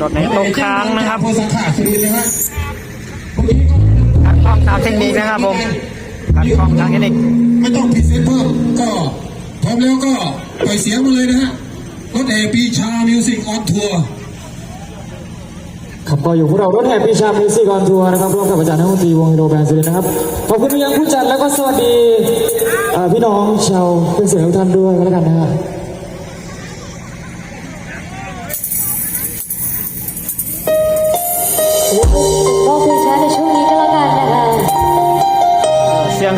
รถในตรงค้างนะครับพอสังขาสุรินทร์นะฮะขัดข้องทางเทคนิคนะครับผมขัดข้องทางเทคนิคไม่ต้องพรีเซนต์เพิ่มก็พร้อมแล้วก็ปล่อยเสียงมาเลยนะฮะรถแห่ปีชามิวสิกออนทัวร์ครับก็อยู่พวกเรารถแห่ปีชามิวสิกออนทัวร์นะครับร่วมกับอาจารย์นักดนตรีวงฮิโรแบนด์สุรินทร์นะครับขอบคุณไปยังผู้จัดแล้วก็สวัสดีเอ่อพี่น้องชาวเพื่อนเสียงทุกท่านด้วยก็แล้วกันนะฮะ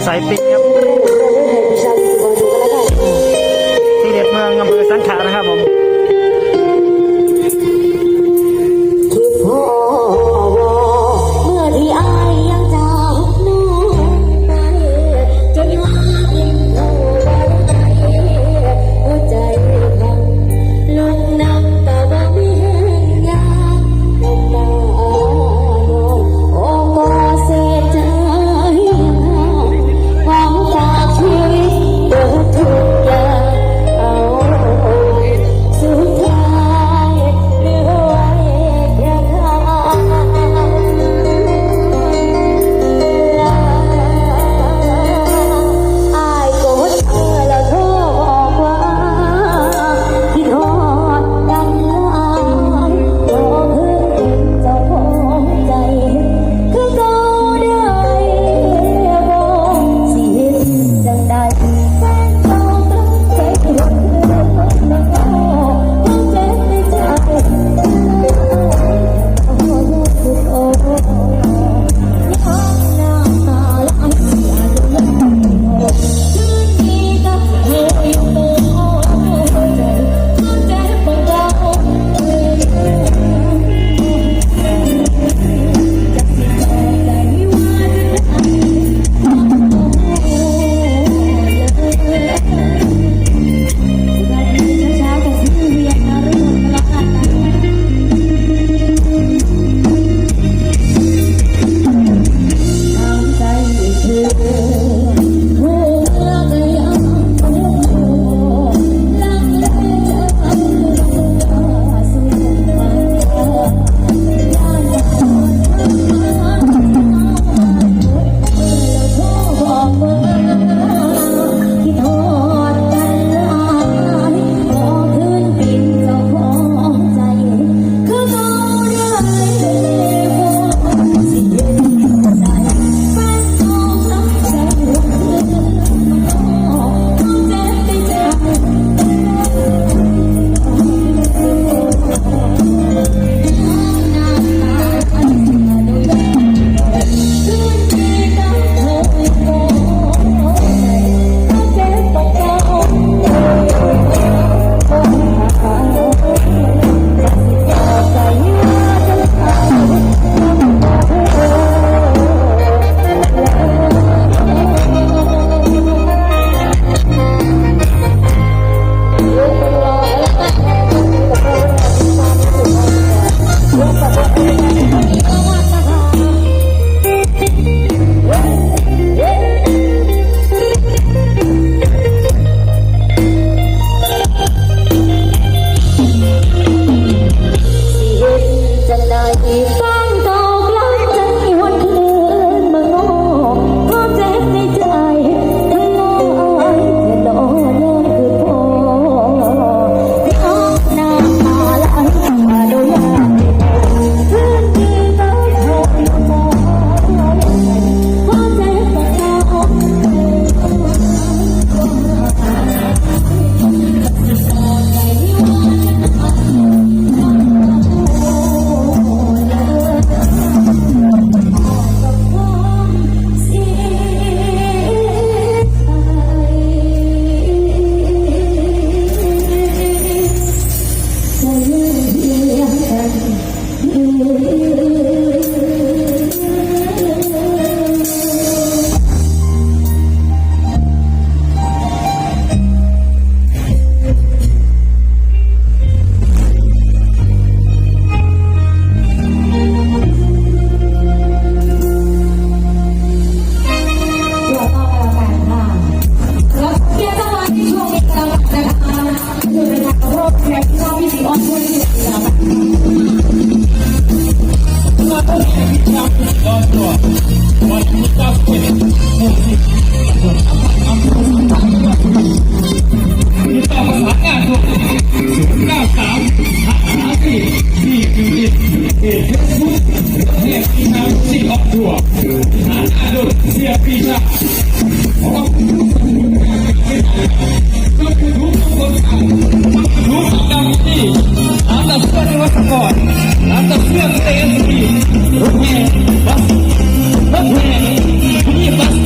สายปิ๊ครับที่เด็ดเมืองอำเภอสังขะนะครับผม